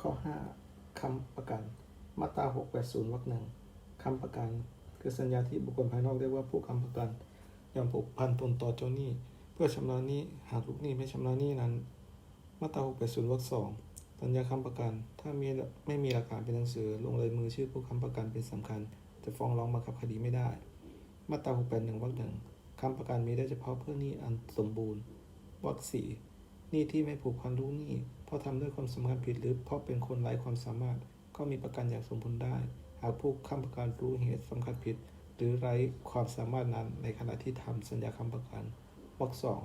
ข้อ 5คำประกัน มาตรา 680 วรรคหนึ่งคำประกัน คือสัญญาที่บุคคลภายนอกเรียกว่าผู้ค้ำประกันยอมผูกพันตนต่อเจ้าหนี้ เพื่อชำระหนี้หากลูกหนี้ไม่ชำระหนี้นั้น มาตรา 680 วรรคสองสัญญาค้ำประกัน ถ้ามีไม่มีหลักฐานเป็นหนังสือลงลายมือชื่อผู้ค้ำประกันเป็นสำคัญ จะฟ้องร้องบังคับคดีไม่ได้ มาตรา 681 วรรคหนึ่งคำประกันมีได้เฉพาะเพื่อหนี้อันสมบูรณ์วรรคสี่หนี้ที่ไม่ผูกพันลูกหนี้ เพราะทำด้วยความสำคัญผิดหรือเพราะเป็นคนไร้ความสามารถ ก็มีประกันอย่างสมบูรณ์ได้ หากผู้ค้ำประกันรู้เหตุสำคัญผิด หรือไร้ความสามารถนั้นในขณะที่ทำสัญญาค้ำประกันวรรคสอง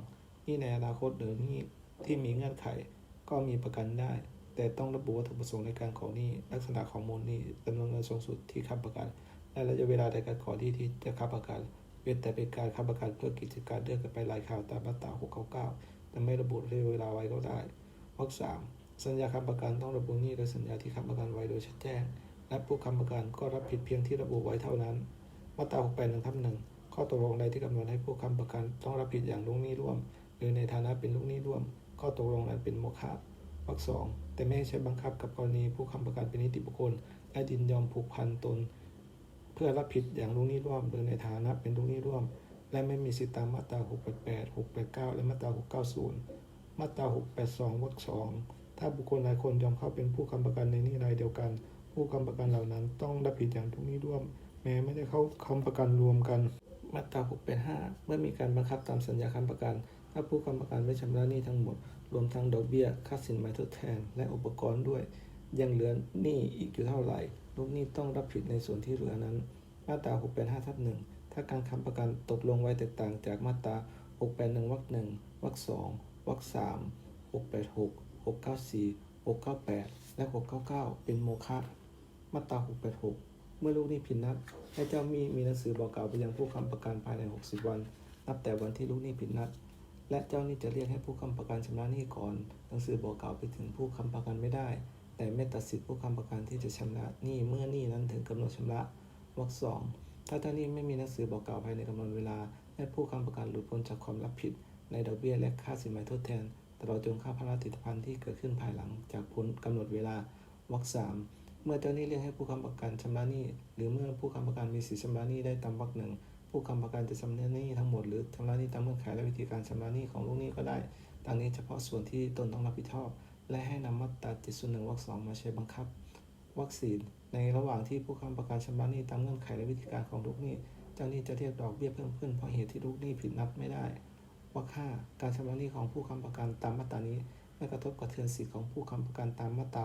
นี้ในอนาคตหรือนี้ที่มีเงื่อนไข ก็มีประกันได้ แต่ต้องระบุวัตถุประสงค์ในการขอหนี้ลักษณะของมูลหนี้จำนวนเงินสูงสุดที่ค้ำประกันและระยะเวลาในการขอหนี้ที่จะค้ำประกันเว้นแต่เป็นการค้ำประกันเพื่อกิจการเลื่อนกันไปรายข่าวตามมาตรา699แต่ไม่ระบุระยะเวลาไว้ก็ได้ วรรคสามสัญญาค้ำประกันต้องระบุหนี้โดยสัญญาที่ค้ำประกันไว้โดยชัดแจ้ง และผู้ค้ำประกันก็รับผิดเพียงที่ระบุไว้เท่านั้น มาตรา681ทับหนึ่งข้อตกลงใดที่กำหนดให้ผู้ค้ำประกันต้องรับผิดอย่างลูกหนี้ร่วม หรือในฐานะเป็นลูกหนี้ร่วม ข้อตกลงนั้นเป็นโมฆะวรรคสองแต่ไม่ให้ใช้บังคับกับกรณีผู้ค้ำประกันเป็นนิติบุคคลและยินยอมผูกพันตน เพื่อรับผิดอย่างลูกหนี้ร่วม หรือในฐานะเป็นลูกหนี้ร่วม และไม่มีสิทธิตามมาตรา688 689 และมาตรา690 มาตรา 682 วรรคสองถ้าบุคคลหลายคนยอมเข้าเป็นผู้ค้ำประกันในหนี้รายเดียวกัน ผู้ค้ำประกันเหล่านั้นต้องรับผิดอย่างลูกนี้ร่วม แม้ไม่ได้เข้าค้ำประกันรวมกัน มาตรา 685 เมื่อมีการบังคับตามสัญญาค้ำประกัน ถ้าผู้ค้ำประกันไม่ชำระหนี้ทั้งหมด รวมทั้งดอกเบี้ย ค่าสินไหมทดแทน และอุปกรณ์ด้วย ยังเหลือหนี้อีกอยู่เท่าไหร่ ลูกหนี้ต้องรับผิดในส่วนที่เหลือนั้น มาตรา 685ทับหนึ่งถ้าการค้ำประกันตกลงไว้แตกต่างจากมาตรา 681วรรคหนึ่งวรรคสอง วรรคสาม686 694 698แปดและ699เก้าเป็นโมฆะมาตรา686เมื่อลูกหนี้ผิดนัดให้เจ้าหนี้มีหนังสือบอกกล่าวไปยังผู้ค้ำประกันภายใน 60 วัน นับแต่วันที่ลูกหนี้ผิดนัด และเจ้าหนี้จะเรียกให้ผู้ค้ำประกันชำระหนี้ก่อน หนังสือบอกกล่าวไปถึงผู้ค้ำประกันไม่ได้ แต่ไม่ตัดสิทธิผู้ค้ำประกันที่จะชำระหนี้เมื่อหนี้นั้นถึงกำหนดชำระวรรคสองถ้าเจ้าหนี้ไม่มีหนังสือบอกกล่าวภายในกำหนดเวลา และผู้ค้ำประกันหลุดพ้นจากความรับผิด ในดอกเบี้ยและค่าสินไหมทดแทน ตลอดจนค่าภาระติดพันที่เกิดขึ้นภายหลังจากพ้นกำหนดเวลาวรรคสามเมื่อเจ้าหนี้เรียกให้ผู้ค้ำประกันชำระหนี้ หรือเมื่อผู้ค้ำประกันมีสิทธิชำระหนี้ได้ตามวรรคหนึ่งผู้ค้ำประกันจะชำระหนี้ทั้งหมดหรือชำระหนี้ตามเงื่อนไขและวิธีการชำระหนี้ของลูกหนี้ก็ได้ดังนี้เฉพาะส่วนที่ตนต้องรับผิดชอบ และให้นำมาตรา701วรรคสองมาใช้บังคับวัคซีนในระหว่างที่ผู้ค้ำประกันชำระหนี้ตามเงื่อนไขและวิธีการของลูกหนี้ เจ้าหนี้จะเรียกดอกเบี้ยเพิ่มขึ้นเพราะเหตุที่ลูกหนี้ผิดนัดไม่ได้ วรรคห้าการชำระหนี้ของผู้ค้ำประกันตามมาตรานี้ ไม่กระทบกระเทือนสิทธิของผู้ค้ำประกันตามมาตรา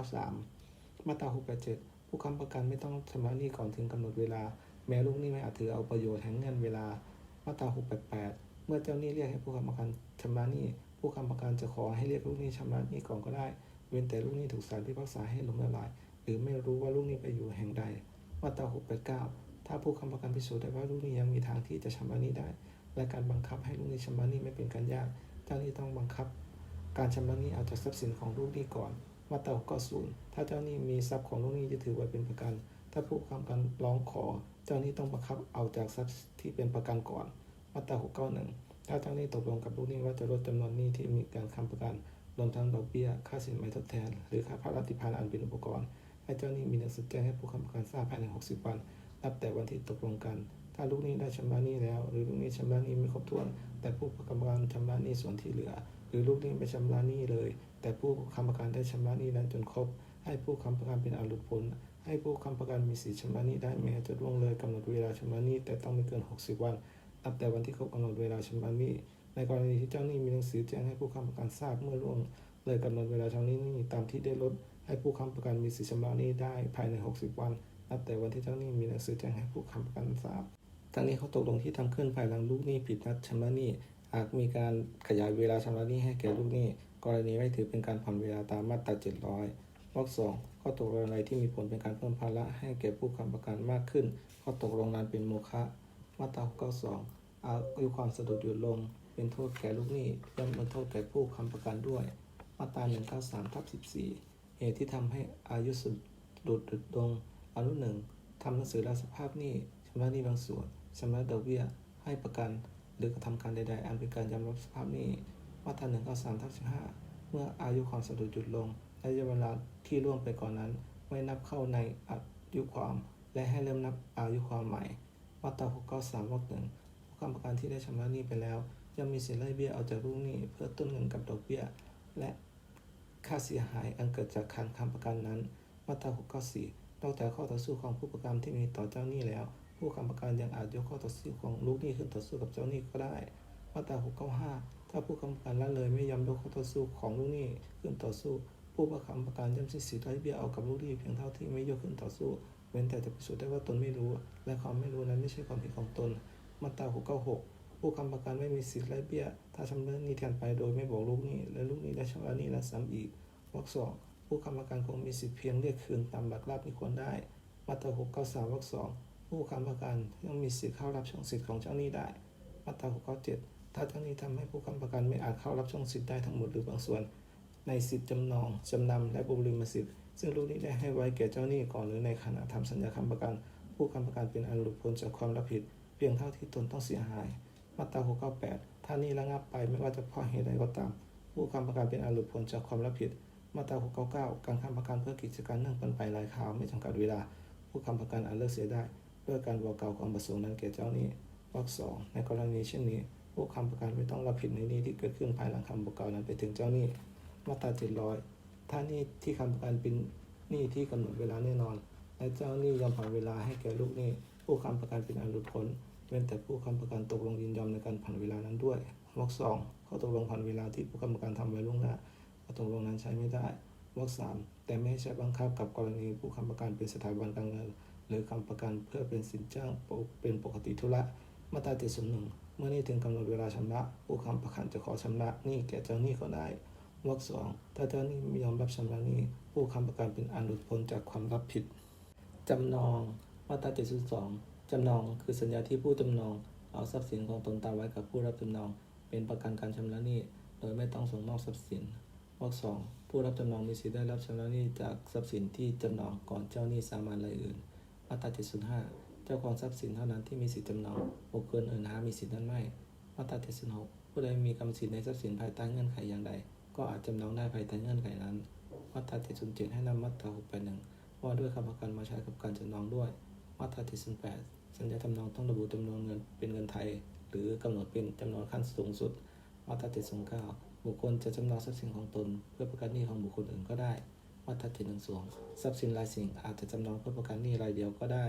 693 มาตรา 687 ผู้ค้ำประกันไม่ต้องชำระหนี้ก่อนถึงกำหนดเวลา แม้ลูกหนี้ไม่อาจถือเอาประโยชน์แห่งเงินเวลา มาตรา 688 เมื่อเจ้าหนี้เรียกให้ผู้ค้ำประกันชำระหนี้ ผู้ค้ำประกันจะขอให้เรียกลูกหนี้ชำระหนี้ก่อนก็ได้ เว้นแต่ลูกหนี้ถูกศาลพิพากษาให้ล้มละลาย หรือไม่รู้ว่าลูกหนี้ไปอยู่แห่งใด มาตรา 689 ถ้าผู้ค้ำประกันพิสูจน์ได้ว่าลูกหนี้ยังมีทางที่จะชำระหนี้ได้ และการบังคับให้ลูกหนี้ชำระหนี้ไม่เป็นการยาก เจ้าหนี้ต้องบังคับ การชำระหนี้เอาจากทรัพย์สินของลูกหนี้ก่อน มาตรา690ถ้าเจ้าหนี้มีทรัพย์ของลูกหนี้จะถือไว้เป็นประกัน ถ้าผู้ค้ำประกันร้องขอ เจ้าหนี้ต้องบังคับเอาจากทรัพย์ที่เป็นประกันก่อน มาตรา691ถ้าเจ้าหนี้ตกลงกับลูกหนี้ว่าจะลดจำนวนหนี้ที่มีการค้ำประกัน รวมทั้งดอกเบี้ย ค่าสินไหมทดแทน หรือค่าภาระติพานอันเป็นอุปกรณ์ ให้เจ้าหนี้มีหนังสือแจ้งให้ผู้ค้ำประกันทราบภายใน 60 วัน นับแต่วันที่ตกลงกัน ถ้าลูกหนี้ได้ชำระหนี้แล้ว หรือลูกหนี้ชำระหนี้ไม่ครบถ้วน แต่ผู้ค้ำประกันชำระหนี้ส่วนที่เหลือ หรือลูกหนี้ไม่ชำระหนี้เลย แต่ผู้ค้ำประกันได้ชำระหนี้นั้นจนครบ ให้ผู้ค้ำประกันเป็นอาหลุดพ้นให้ผู้ค้ำประกันมีสิทธิชำระหนี้ได้แม้จะล่วงเลยกำหนดเวลาชำระหนี้แต่ต้องไม่เกิน 60 วันนับแต่วันที่ครบกำหนดเวลาชำระหนี้ในกรณีที่เจ้าหนี้มีหนังสือแจ้งให้ผู้ค้ำประกันทราบเมื่อล่วงเลยกำหนดเวลาชำระหนี้ตามที่ได้ลดให้ผู้ค้ำประกันมีสิทธิชำระหนี้ได้ภายใน 60 วันนับแต่วันที่เจ้าหนี้มีหนังสือแจ้งให้ผู้ค้ำประกันทราบ ทั้งนี้เขาตกลงที่ทำขึ้นภายหลังลูกหนี้ผิดนัดชำระหนี้หากมีการขยายเวลาชำระหนี้ให้แก่ลูกหนี้ กรณีไม่ถือเป็นการผ่อนเวลาตามมาตรา700วรรคสองข้อตกลงอะไรที่มีผลเป็นการเพิ่มภาระให้แก่ผู้ค้ำประกันมากขึ้นข้อตกลงนั้นเป็นโมฆะมาตรา92อายุความสะดุดหยุดลง เป็นโทษแก่ลูกหนี้ย่อมเป็นโทษแก่ผู้ค้ำประกันด้วย มาตรา193ทับ14 เหตุที่ทำให้อายุสะดุดหยุดลงอนุหนึ่งทำหนังสือรับสภาพหนี้ชำระหนี้บางส่วน ชำระดอกเบี้ย ให้ประกัน หรือกระทำการใดๆ อันเป็นการยอมรับสภาพหนี้ มาตรา193ทับ15 เมื่ออายุความสะดุดหยุดลงและระยะเวลาที่ล่วงไปก่อนนั้น ไม่นับเข้าในอายุความ และให้เริ่มนับอายุความใหม่ มาตรา693วรรคหนึ่งผู้ค้ำประกันที่ได้ชำระหนี้ไปแล้วยังมีสิทธิ์ไล่เบี้ยเอาจากลูกหนี้เพื่อต้นเงินกับดอกเบี้ย และค่าเสียหายอันเกิดจากการค้ำประกันนั้น มาตรา694นอกจากข้อต่อสู้ของผู้ประกันที่มีต่อเจ้าหนี้แล้ว ผู้ค้ำประกันยังอาจยกข้อต่อสู้ของลูกหนี้ขึ้นต่อสู้กับเจ้าหนี้ก็ได้ มาตรา695 ถ้าผู้ค้ำประกันละเลยไม่ยอมยกข้อต่อสู้ของลูกหนี้ขึ้นต่อสู้ ผู้ประค้ำประกันย่อมสิ้นสิทธิ์ไล่เบี้ยเอากับลูกหนี้เพียงเท่าที่ไม่ยกขึ้นต่อสู้ เว้นแต่จะพิสูจน์ได้ว่าตนไม่รู้ และความไม่รู้นั้นไม่ใช่ความผิดของตน มาตรา696 ผู้ค้ำประกันไม่มีสิทธิ์ไล่เบี้ย ถ้าชำระหนี้แทนไปโดยไม่บอกลูกหนี้ และลูกหนี้ได้ชำระหนี้และซ้ำอีกวรรคสองผู้ค้ำประกันคงมีสิทธิเพียงเรียกคืนตามหลักราบที่ควรได้ มาตรา693วรรคสอง ผู้ค้ำประกันยังมีสิทธิ์เข้ารับช่องสิทธิ์ของเจ้าหนี้ได้ มาตรา697 ถ้าเจ้าหนี้ทำให้ผู้ค้ำประกันไม่อาจเข้ารับช่องสิทธิ์ได้ทั้งหมดหรือบางส่วน ในสิทธิจำนองจำนำและบุริมสิทธิ์ซึ่งลูกหนี้ได้ให้ไว้แก่เจ้าหนี้ก่อนหรือในขณะทำสัญญาค้ำประกัน ผู้ค้ำประกันเป็นอันหลุดพ้นจากความรับผิด เพียงเท่าที่ตนต้องเสียหาย มาตรา698 ถ้าหนี้ระงับไปไม่ว่าจะเพราะเหตุใดก็ตาม ผู้ค้ำประกันเป็นอันหลุดพ้นจากความรับผิด มาตรา699 การค้ำประกันเพื่อกิจการเนื่องเป็นไปหลายคราวไม่จำกัดเวลา ผู้ค้ำประกันอาจเลิกเสียได้ ด้วยการบอกกล่าวความประสงค์นั้นแก่เจ้านี้วรรคสองในกรณีเช่นนี้ ผู้ค้ำประกันไม่ต้องรับผิดในนี้ที่เกิดขึ้นภายหลังคำบอกกล่าวนั้นไปถึงเจ้านี้มาตรา700ถ้านี้ที่ค้ำประกันเป็นหนี้ที่กำหนดเวลาแน่นอน และเจ้าหนี้ยอมผ่อนเวลาให้แก่ลูกหนี้ ผู้ค้ำประกันเป็นอันหลุดพ้นเว้นแต่ผู้ค้ำประกันตกลงยินยอมในการผ่อนเวลานั้นด้วยวรรคสองข้อตกลงผ่อนเวลาที่ผู้ค้ำประกันทำไว้ล่วงหน้าข้อตกลงนั้นใช้ไม่ได้วรรคสามแต่ไม่ใช่บังคับกับกรณีผู้ค้ำประกันเป็นสถาบันการเงิน รือคำประกันเพื่อเป็นสินจ้างเป็นปกติธุระมาตรา701เมื่อนี้ถึงกำหนดเวลาชำระ ผู้ค้ำประกันจะขอชำระหนี้แก่เจ้าหนี้ก็ได้วรรคสองถ้าเจ้าหนี้ไม่ยอมรับชำระหนี้ผู้ค้ำประกันเป็นอันหลุดพ้นจากความรับผิดจำนองมาตรา702จำนองคือสัญญาที่ผู้จำนองเอาทรัพย์สินของตนตามไว้กับผู้รับจำนอง เป็นประกันการชำระหนี้โดยไม่ต้องส่งมอบทรัพย์สินวรรคสองผู้รับจำนองมีสิทธิได้รับชำระหนี้จากทรัพย์สินที่จำนองก่อนเจ้าหนี้สามัญรายอื่น มาตรา 705 เจ้าของทรัพย์สินเท่านั้นที่มีสิทธิจำนองบุคคลอื่นหามีสิทธินั้นไม่ มาตรา 706 ผู้ใดมีกรรมสิทธิ์ในทรัพย์สินภายใต้เงื่อนไขอย่างใด ก็อาจจำนองได้ภายใต้เงื่อนไขนั้น มาตรา 707 ให้นำมาตรา 681 ว่าด้วยคำประกันมาใช้กับการจำนองด้วย มาตรา 708 สัญญาจำนองต้องระบุจำนวนเงินเป็นเงินไทย หรือกำหนดเป็นจำนวนขั้นสูงสุด มาตรา729บุคคลจะจำนองทรัพย์สินของตน เพื่อประกันหนี้ของบุคคลอื่นก็ได้ มาตรา712ทรัพย์สินรายสิ่งอาจจะจำนองเพื่อประกันหนี้รายเดียวก็ได้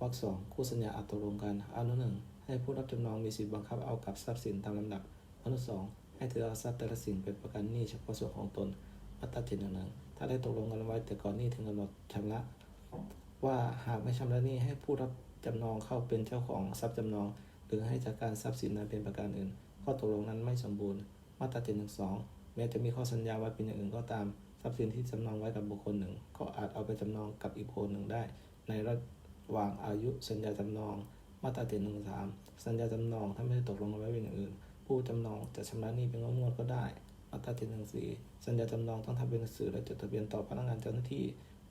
วรรคสองคู่สัญญาอาจตกลงกันอนุหนึ่งให้ผู้รับจำนองมีสิทธิบังคับเอากับทรัพย์สินตามลำดับอนุสองให้ถือเอาทรัพย์แต่ละสิ่งเป็นประกันหนี้เฉพาะส่วนของตนมาตราเจ็ดหนึ่งหนึ่งถ้าได้ตกลงกันไว้แต่ก่อนหนี้ถึงกำหนดชำระ ว่าหากไม่ชำระหนี้ให้ผู้รับจำนองเข้าเป็นเจ้าของทรัพย์จำนอง หรือให้จากการทรัพย์สินนั้นเป็นประกันอื่น ข้อตกลงนั้นไม่สมบูรณ์ มาตราเจ็ดหนึ่งสองแม้จะมีข้อสัญญาไว้เป็นอย่างอื่นก็ตาม ทรัพย์สินที่จำนองไว้กับบุคคลหนึ่ง ก็อาจเอาไปจำนองกับอีกคนหนึ่งได้ ในระหว่างอายุสัญญาจำนอง มาตราเจ็ดหนึ่งสามสัญญาจำนองถ้าไม่ได้ตกลงกันไว้เป็นอย่างอื่น ผู้จำนองจะชำระหนี้เป็นงวดๆก็ได้ มาตราเจ็ดหนึ่งสี่สัญญาจำนองต้องทำเป็นหนังสือและจดทะเบียนต่อพนักงานเจ้าหน้าที่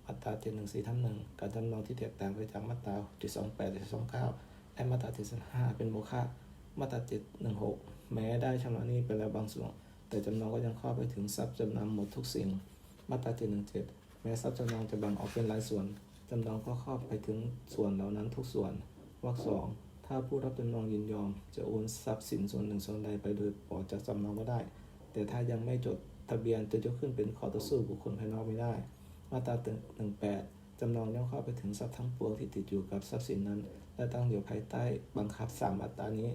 มาตราเจ็ดหนึ่งสี่ทับหนึ่งการจำนองที่แตกต่างไปจากมาตราจุดสองแปดจุดสองเก้าและมาตราเจ็ดสิบห้าเป็นโมฆะมาตราเจ็ดหนึ่งหกแม้ได้ชำระหนี้ไปแล้วบางส่วนแต่จำนองก็ยังเข้าไปถึงทรัพย์จำนำหมดทุกสิ่ง มาตราเจ็ดหนึ่งเจ็ดแม้ทรัพย์จำนองจะแบ่งออกเป็นรายส่วน จำนองก็เข้าไปถึงส่วนเหล่านั้นทุกส่วน วรรคสอง ถ้าผู้รับจำนองยินยอม จะโอนทรัพย์สินส่วนหนึ่งส่วนใดไปโดยปลอดจากจำนองก็ได้ แต่ถ้ายังไม่จดทะเบียนจะยกขึ้นเป็นขอต่อสู้บุคคลภายนอกไม่ได้ มาตราหนึ่งแปดจำนองย่อมเข้าไปถึงทรัพย์ทั้งปวงที่ติดอยู่กับทรัพย์สินนั้น และตั้งอยู่ภายใต้บังคับสามมาตรานี้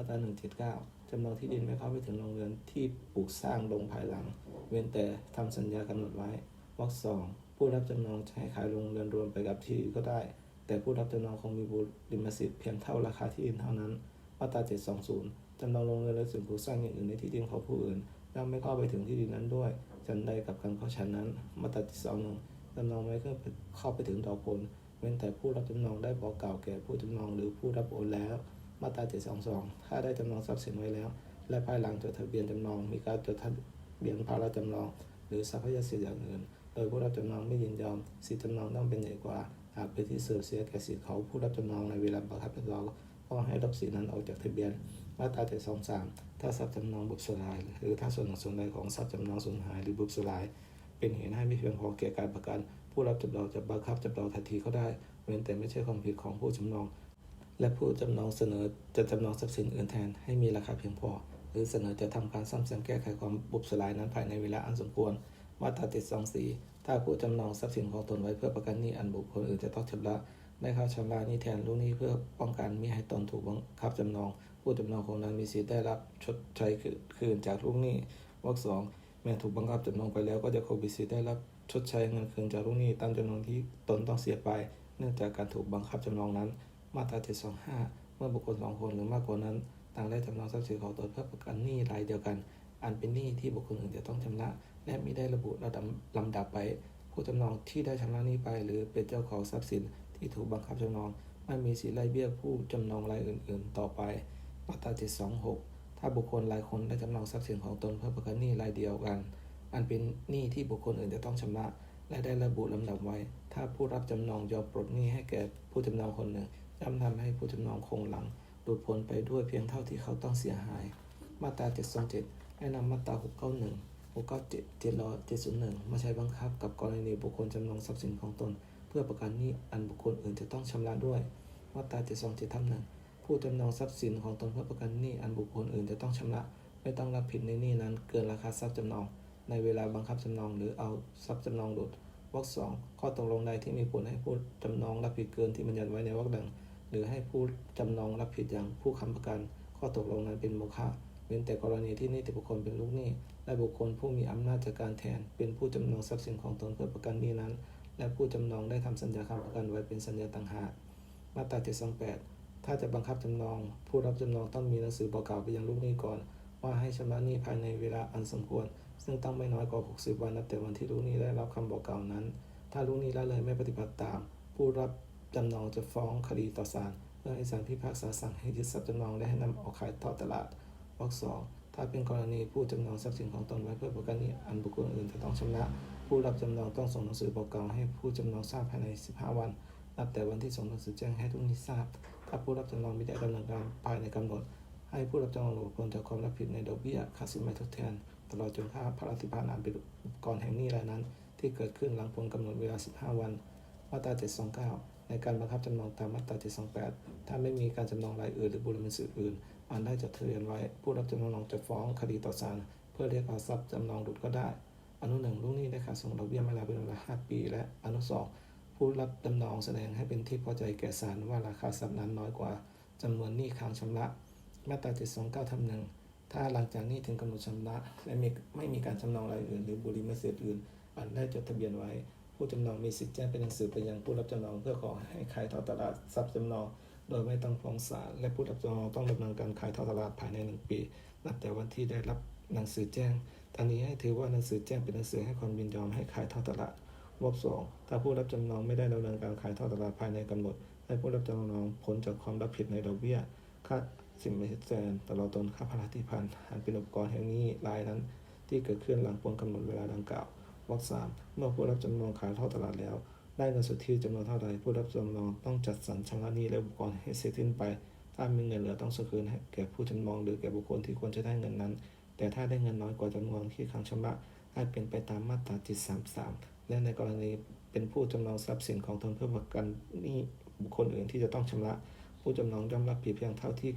มาตราหนึ่งเจ็ดเก้าจำนองที่ดินไม่เข้าไปถึงโรงเรือนที่ปลูกสร้างลงภายหลัง เว้นแต่ทำสัญญากำหนดไว้วรรคสองผู้รับจำนองจะให้ขายโรงเรือนรวมไปกับที่ก็ได้ แต่ผู้รับจำนองคงมีบุริมสิทธิ์เพียงเท่าราคาที่ดินเท่านั้นมาตรา720จำนองโรงเรือนและสิ่งปลูกสร้างอย่างอื่นในที่ดินของผู้อื่นย่อมไม่เข้าไปถึงที่ดินนั้นด้วยฉันใดกับการเข้าฉันนั้น มาตรา721จำนองไม่เข้าไปถึงดอกผลเว้นแต่ผู้รับจำนองได้บอกกล่าวแก่ผู้จำนองหรือผู้รับโอนแล้ว มาตรา 722 ถ้าได้จำนองทรัพย์สินไว้แล้ว และภายหลังจดทะเบียนจำนอง มีการจดทะเบียนภาระจำนอง หรือทรัพยสิทธิ์อย่างอื่น โดยผู้รับจำนองไม่ยินยอม สิทธิจำนองต้องเป็นใหญ่กว่าหากเป็นที่เสื่อมเสียแก่สิทธิเขาผู้รับจำนองในเวลาบังคับจำนองก็ให้รับสิทธินั้นออกจากทะเบียน มาตราเจ็ดสองสามถ้าทรัพย์จำนองบุบสลาย หรือถ้าส่วนหนึ่งส่วนใดของทรัพย์จำนองสูญหายหรือบุบสลาย เป็นเหตุให้ไม่เพียงพอแก่การประกัน ผู้รับจำนองจะบังคับจำนองทันทีก็ได้ เว้นแต่ไม่ใช่ความผิดของผู้จำนอง และผู้จำนองเสนอจะจำนองทรัพย์สินอื่นแทนให้มีราคาเพียงพอ หรือเสนอจะทำการซ่อมแซมแก้ไขความบุบสลายนั้นภายในเวลาอันสมควร มาตราติดสองสี่ถ้าผู้จำนองทรัพย์สินของตนไว้เพื่อประกันหนี้อันบุคคลอื่นจะต้องชำระได้เข้าชำระหนี้แทนลูกหนี้เพื่อป้องกันมิให้ตนถูกบังคับจำนอง ผู้จำนองคนนั้นมีสิทธิ์ได้รับชดใช้คืนจากลูกหนี้วรรคสองแม้ถูกบังคับจำนองไปแล้วก็จะคงมีสิทธิ์ได้รับชดใช้เงินคืนจากลูกหนี้ตามจำนวนที่ตนต้องเสียไป เนื่องจากการถูกบังคับจำนองนั้น มาตรา 725 เมื่อบุคคลสองคนหรือมากกว่านั้นต่างได้จำนองทรัพย์สินของตนเพื่อประกันหนี้รายเดียวกัน อันเป็นหนี้ที่บุคคลอื่นจะต้องชำระ และมิได้ระบุระดับลำดับไป ผู้จำนองที่ได้ชำระหนี้ไป หรือเป็นเจ้าของทรัพย์สินที่ถูกบังคับจำนองไม่มีสิทธิ์ไล่เบี้ยผู้จำนองรายอื่น ๆ ต่อไป มาตรา 726 ถ้าบุคคลรายคนได้จำนองทรัพย์สินของตนเพื่อประกันหนี้รายเดียวกัน อันเป็นหนี้ที่บุคคลอื่นจะต้องชำระ และได้ระบุลำดับไว้ ถ้าผู้รับจำนองยอมปลดหนี้ให้แก่ผู้จำนองคนหนึ่ง ย่อมทำให้ผู้จำนองคงหลังหลุดพ้นไปด้วยเพียงเท่าที่เขาต้องเสียหาย มาตรา 727ให้นำมาตรา 691 697 7071มาใช้บังคับกับกรณีบุคคลจำนองทรัพย์สินของตน เพื่อประกันหนี้อันบุคคลอื่นจะต้องชำระด้วย มาตรา 727ทับหนึ่งผู้จำนองทรัพย์สินของตนเพื่อประกันหนี้อันบุคคลอื่นจะต้องชำระไม่ต้องรับผิดในหนี้นั้นเกินราคาทรัพย์จำนอง ในเวลาบังคับจำนองหรือเอาทรัพย์จำนองหลุดวรรคสองข้อตกลงใดที่มีผลให้ผู้จำนองรับผิดเกินที่บัญญัติไว้ในวรรคหนึ่ง หรือให้ผู้จำนองรับผิดอย่างผู้ค้ำประกันข้อตกลงนั้นเป็นโมฆะเว้นแต่กรณีที่นิติบุคคลเป็นลูกหนี้ และบุคคลผู้มีอำนาจจัดการแทน เป็นผู้จำนองทรัพย์สินของตนเพื่อประกันหนี้นั้น และผู้จำนองได้ทำสัญญาค้ำประกันไว้เป็นสัญญาต่างหากมาตรา728 ถ้าจะบังคับจำนอง ผู้รับจำนองต้องมีหนังสือบอกกล่าวไปยังลูกหนี้ก่อน ว่าให้ชำระหนี้ภายในเวลาอันสมควร ซึ่งต้องไม่น้อยกว่า 60 วันนับแต่วันที่ลูกหนี้ได้รับคำบอกกล่าวนั้น ถ้าลูกหนี้ละเลยไม่ปฏิบัติตาม ผู้รับ จำนองจะฟ้องคดีต่อศาลเพื่อให้ศาลพิพากษาสั่งให้ยึดทรัพย์จำนองและให้นำออกขายทอดตลาดวรรคสองถ้าเป็นกรณีผู้จำนองทรัพย์สินของตนไว้เพื่อประกันนี้อันบุคคลอื่นจะต้องชำระ ผู้รับจำนองต้องส่งหนังสือบอกกล่าวให้ผู้จำนองทราบภายใน 15 วันนับแต่วันที่ส่งหนังสือแจ้งให้ทุกนี้ทราบ ถ้าผู้รับจำนองไม่ได้ดำเนินการภายในกำหนด ให้ผู้รับจำนองหลุดพ้นจากความรับผิดในดอกเบี้ยค่าสินไหมทดแทน ตลอดจนค่าพระราธิพานานเป็นกรณ์แห่งนี้รายนั้น ที่เกิดขึ้นหลังพ้นกำหนดเวลา 15 วัน มาตรา 729 ในการบังคับจำนองตามมาตรา 728 ถ้าไม่มีการจำนองรายอื่นหรือบุรุษเป็นสื่ออื่นอันได้จดทะเบียนไว้ ผู้รับจำนองจะฟ้องคดีต่อศาลเพื่อเรียกเอาทรัพย์จำนองหลุดก็ได้ อนุหนึ่งลูกหนี้ได้ขาดส่งดอกเบี้ยมาแล้วเป็นเวลา 5 ปี และอนุสองผู้รับจำนองแสดงให้เป็นที่พอใจแก่ศาลว่าราคาทรัพย์นั้นน้อยกว่าจำนวนหนี้ค้างชำระ มาตรา 729ทับหนึ่งถ้าหลังจากนี้ถึงกำหนดชำระและไม่ไม่มีการจำนองรายอื่น หรือบุริมเสษอื่น อันได้จดทะเบียนไว้ ผู้จำนองมีสิทธิ์แจ้งเป็นหนังสือไปยังผู้รับจำนองเพื่อขอให้ขายทอดตลาดทรัพย์จำนอง โดยไม่ต้องฟ้องศาลและผู้รับจำนองต้องดำเนินการขายทอดตลาดภายในหนึ่งปี นับแต่วันที่ได้รับหนังสือแจ้งตอนนี้ให้ถือว่าหนังสือแจ้งเป็นหนังสือให้ความยินยอมให้ขายทอดตลาดวรรคสองถ้าผู้รับจำนองไม่ได้ดำเนินการขายทอดตลาดภายในกำหนด ให้ผู้รับจำนองพ้นจากความรับผิดในดอกเบี้ยค่าสินไมทดแทนตลอดจนค่าพาราธิพันธ์อันเป็นอุปกรณ์แห่งนี้รายนั้น ที่เกิดขึ้นหลังพ้นกำหนดเวลาดังกล่าว วรรคสามเมื่อผู้รับจำนองขายทอดตลาดแล้ว ได้เงินสุทธิจำนวนเท่าใดผู้รับจำนองต้องจัดสรรชำระหนี้และอุปกรณ์ให้เสร็จสิ้นไป ถ้ามีเงินเหลือต้องส่งคืนให้แก่ผู้จำนองหรือแก่บุคคลที่ควรจะได้เงินนั้น แต่ถ้าได้เงินน้อยกว่าจำนวนที่ค้างชำระให้เป็นไปตามมาตรา733 และในกรณีเป็นผู้จำนองทรัพย์สินของตนเพื่อประกันหนี้บุคคลอื่นที่จะต้องชำระ ผู้จำนองย่อมรับผิดเพียงเท่าที่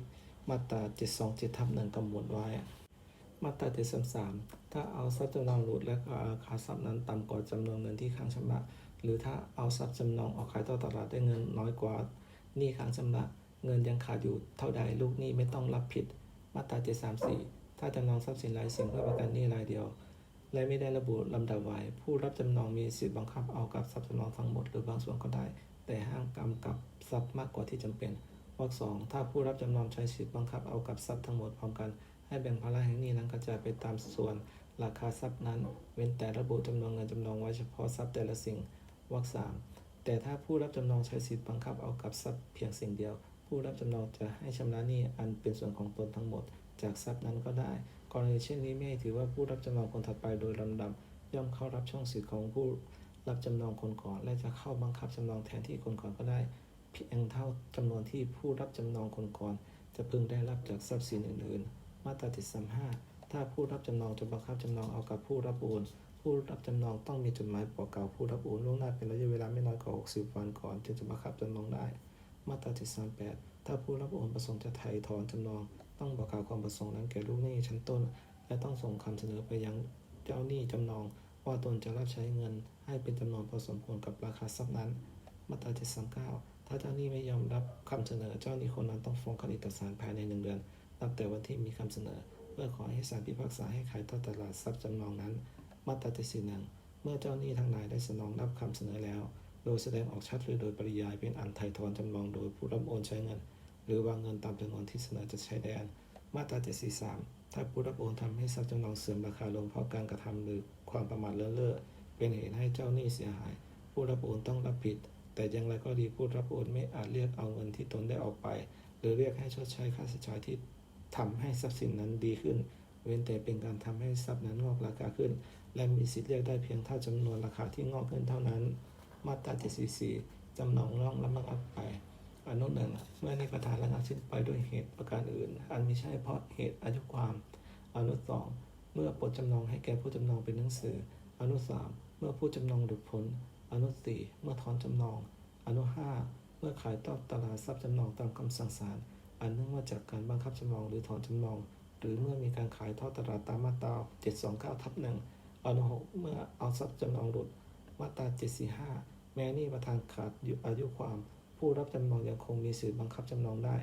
มาตรา727ทับหนึ่งกำหนดไว้ มาตรา733ถ้าเอาทรัพย์จำนองหลุดและราคาทรัพย์นั้นต่ำกว่าจำนวนเงินที่ค้างชำระ หรือถ้าเอาทรัพย์จำนองออกขายต่อตลาดได้เงินน้อยกว่าหนี้ค้างชำระเงินยังขาดอยู่เท่าใดลูกหนี้ไม่ต้องรับผิด มาตรา734ถ้าจำนองทรัพย์สินรายสิ่งเพื่อประกันหนี้รายเดียว และไม่ได้ระบุลำดับไว้ ผู้รับจำนองมีสิทธิบังคับเอากับทรัพย์จำนองทั้งหมดหรือบางส่วนก็ได้ แต่ห้ามกำกับทรัพย์มากกว่าที่จำเป็นวรรคสองถ้าผู้รับจำนองใช้สิทธิบังคับเอากับทรัพย์ทั้งหมดพร้อมกัน ให้แบ่งภาระแห่งนี้นั้นกระจายไปตามส่วนราคาทรัพย์นั้น เว้นแต่ระบุจำนวนเงินจำนองไว้เฉพาะทรัพย์แต่ละสิ่งวรรคสามแต่ถ้าผู้รับจำนองใช้สิทธิบังคับเอากับทรัพย์เพียงสิ่งเดียว ผู้รับจำนองจะให้ชำระหนี้อันเป็นส่วนของตนทั้งหมด จากทรัพย์นั้นก็ได้ กรณีเช่นนี้ไม่ถือว่าผู้รับจำนองคนถัดไปโดยลำดับย่อมเข้ารับช่องสิทธิ์ของผู้รับจำนองคนก่อน และจะเข้าบังคับจำนองแทนที่คนก่อนก็ได้ เพียงเท่าจำนวนที่ผู้รับจำนองคนก่อน จะพึงได้รับจากทรัพย์สินอื่นๆ มาตราที่สามห้าถ้าผู้รับจำนองจะบังคับจำนองเอากับผู้รับโอนผู้รับจำนองต้องมีจดหมายบอกกล่าวผู้รับโอนล่วงหน้าเป็นระยะเวลาไม่น้อยกว่า 60 วันก่อนจึงจะบังคับจำนองได้ มาตราที่38ถ้าผู้รับโอนประสงค์จะไถ่ถอนจำนอง ต้องบอกกล่าวความประสงค์นั้นแก่ลูกหนี้ชั้นต้น และต้องส่งคำเสนอไปยังเจ้าหนี้จำนอง ว่าตนจะรับใช้เงิน ให้เป็นจำนวนพอสมควรกับราคาทรัพย์นั้น มาตรา739ถ้าเจ้าหนี้ไม่ยอมรับคำเสนอเจ้าหนี้คนนั้นต้องฟ้องคดีต่อศาลภายในหนึ่งเดือน นับแต่วันที่มีคำเสนอ เพื่อขอให้ศาลพิพากษาให้ขายทอดตลาดทรัพย์จำนองนั้น มาตรา741เมื่อเจ้าหนี้ทั้งหลายได้สนองรับคำเสนอแล้ว โดยแสดงออกชัดหรือโดยปริยายเป็นอันไถ่ถอนจำนองโดยผู้รับโอนใช้เงิน หรือวางเงินตามจำนวนที่เสนอจะใช้แดน มาตรา743ถ้าผู้รับโอนทำให้ทรัพย์จำนองเสื่อมราคาลงเพราะการกระทำหรือความประมาทเลินเล่อเป็นเหตุให้เจ้าหนี้เสียหาย ผู้รับโอนต้องรับผิด แต่อย่างไรก็ดีผู้รับโอนไม่อาจเรียกเอาเงินที่ตนได้ออกไป หรือเรียกให้ชดใช้ค่าใช้จ่ายที่ ทำให้ทรัพย์สินนั้นดีขึ้น เว้นแต่เป็นการทำให้ทรัพย์นั้นงอกราคาขึ้น และมีสิทธิ์เรียกได้เพียงเท่าจำนวนราคาที่งอกขึ้นเท่านั้น มาตรา744จำนองร่องและบังคับไปอนุหนึ่งเมื่อในประธานระงับสิ้นไปด้วยเหตุประการอื่น อันไม่ใช่เพราะเหตุอายุความ อนุสองเมื่อปลดจำนองให้แก่ผู้จำนองเป็นหนังสือ อนุสามเมื่อผู้จำนองหลุดพ้นอนุสี่เมื่อถอนจำนอง อนุห้าเมื่อขายต่อตลาดทรัพย์จำนองตามคำสั่งศาล อันเนื่องมาจากการบังคับจำนองหรือถอนจำนอง หรือเมื่อมีการขายทอดตลาดตามมาตรา729ทับหนึ่งอนุหกเมื่อเอาทรัพย์จำนองหลุดมาตรา745 แม้นี่ประธานขาดอายุความ ผู้รับจำนองยังคงมีสิทธิบังคับจำนองได้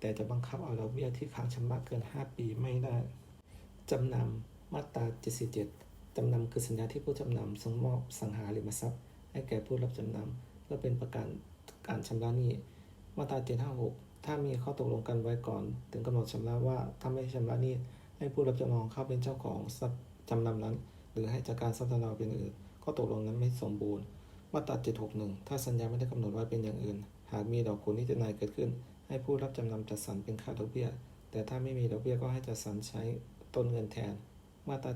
แต่จะบังคับเอาดอกเบี้ยที่ค้างชำระเกิน 5 ปีไม่ได้จำนำมาตรา77จำนำคือสัญญาที่ผู้จำนำส่งมอบสังหาริมทรัพย์ ให้แก่ผู้รับจำนำเพื่อเป็นประกันการชำระหนี้มาตรา756 ถ้ามีข้อตกลงกันไว้ก่อน ถึงกำหนดชำระว่าถ้าไม่ชำระนี้ให้ผู้รับจำนองเข้าเป็นเจ้าของทรัพย์จำนำนั้น หรือให้จัดการทรัพย์จำนองเป็นอื่นข้อตกลงนั้นไม่สมบูรณ์ มาตรา 761 ถ้าสัญญาไม่ได้กำหนดไว้เป็นอย่างอื่น หากมีดอกผลที่จำหน่ายเกิดขึ้น ให้ผู้รับจำนำจัดสรรเป็นค่าดอกเบี้ย แต่ถ้าไม่มีดอกเบี้ยก็ให้จัดสรรใช้ต้นเงินแทน มาตรา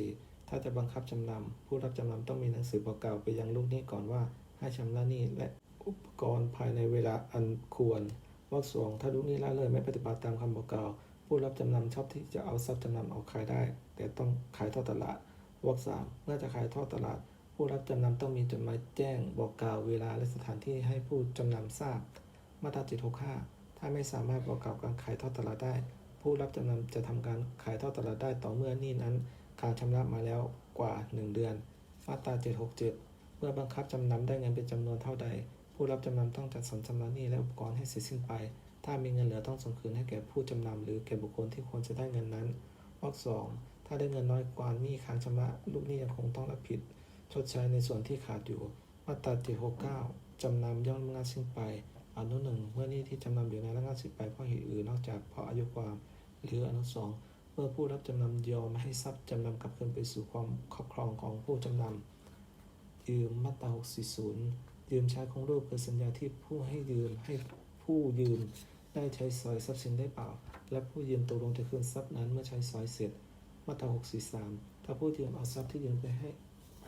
764 ถ้าจะบังคับจำนำผู้รับจำนำต้องมีหนังสือบอกกล่าวไปยังลูกหนี้ก่อนว่าให้ชำระหนี้และอุปกรณ์ภายในเวลาอันควร วรรคสองถ้าลูกหนี้ละเลยไม่ปฏิบัติตามคำบอกกล่าว ผู้รับจำนำชอบที่จะเอาทรัพย์จำนำออกขายได้ แต่ต้องขายทอดตลาดวรรคสามเมื่อจะขายทอดตลาด ผู้รับจำนำต้องมีจดหมายแจ้งบอกกล่าวเวลาและสถานที่ให้ผู้จำนำทราบ มาตรา765ถ้าไม่สามารถบอกกล่าวการขายทอดตลาดได้ ผู้รับจำนำจะทำการขายทอดตลาดได้ต่อเมื่อหนี้นั้นค้างชำระมาแล้วกว่า 1 เดือน มาตรา767 เมื่อบังคับจำนำได้เงินเป็นจำนวนเท่าใด ผู้รับจำนำต้องจัดสรรชำระหนี้และอุปกรณ์ให้เสร็จสิ้นไป ถ้ามีเงินเหลือต้องส่งคืนให้แก่ผู้จำนำหรือแก่บุคคลที่ควรจะได้เงินนั้นวรรคสองถ้าได้เงินน้อยกว่าหนี้ค้างชำระลูกหนี้ยังคงต้องรับผิด ชดใช้ในส่วนที่ขาดอยู่ มาตรา769จำนำย่อมงับสิ้นไปอนุหนึ่งเมื่อหนี้ที่จำนำอยู่ในระงับสิ้นไปเพราะเหตุอื่นนอกจากเพราะอายุความ หรืออนุสองเมื่อผู้รับจำนำยอมให้ทรัพย์จำนำกลับคืนไปสู่ความครอบครองของผู้จำนำยืมมาตรา640 ยืมใช้ของรูปคือสัญญาที่ผู้ให้ยืมให้ผู้ยืมได้ใช้สอยทรัพย์สินได้เปล่า และผู้ยืมตกลงจะคืนทรัพย์นั้นเมื่อใช้สอยเสร็จ มาตรา643 ถ้าผู้ยืมเอาทรัพย์ที่ยืมไปให้ไป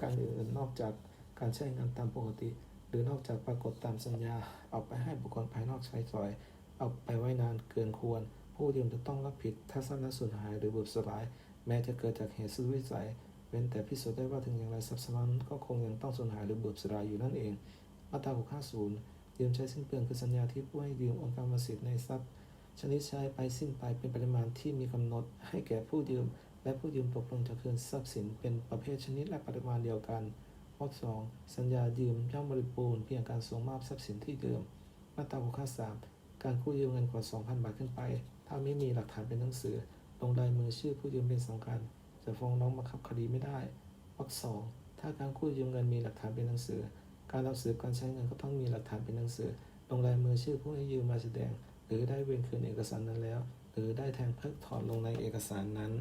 การอื่นนอกจากการใช้งานตามปกติ หรือนอกจากปรากฏตามสัญญา เอาไปให้บุคคลภายนอกใช้สอย เอาไปไว้นานเกินควร ผู้ยืมจะต้องรับผิดถ้าทรัพย์นั้นสูญหายหรือบุบสลาย แม้จะเกิดจากเหตุสุดวิสัย เว้นแต่พิสูจน์ได้ว่าถึงอย่างไรทรัพย์สมันั้นก็คงยังต้องสูญหายหรือบุบสลายอยู่นั่นเอง มาตรา 650 ยืมใช้สิ้นเปลืองคือสัญญาที่ผู้ให้ยืมโอนกรรมสิทธิ์ในทรัพย์ชนิดใช้ไปสิ้นไปเป็นปริมาณที่มีกำหนดให้แก่ผู้ยืม และผู้ยืมตกลงจะคืนทรัพย์สินเป็นประเภทชนิดและปริมาณเดียวกันวรรคสองสัญญายืมย่อมบริบูรณ์เพียงการส่งมอบทรัพย์สินที่เดิมมาตรา 653 การกู้ยืมเงินกว่า 2,000 บาทขึ้นไป ถ้าไม่มีหลักฐานเป็นหนังสือลงลายมือชื่อผู้ยืมเป็นสำคัญ จะฟ้องร้องบังคับคดีไม่ได้วรรคสองถ้าการกู้ยืมเงินมีหลักฐานเป็นหนังสือ การรับสืบการใช้เงินก็ต้องมีหลักฐานเป็นหนังสือ ลงลายมือชื่อผู้ให้ยืมมาแสดง หรือได้เวนคืนเอกสารนั้นแล้ว หรือได้แทงเพิกถอนลงในเอกสารนั้น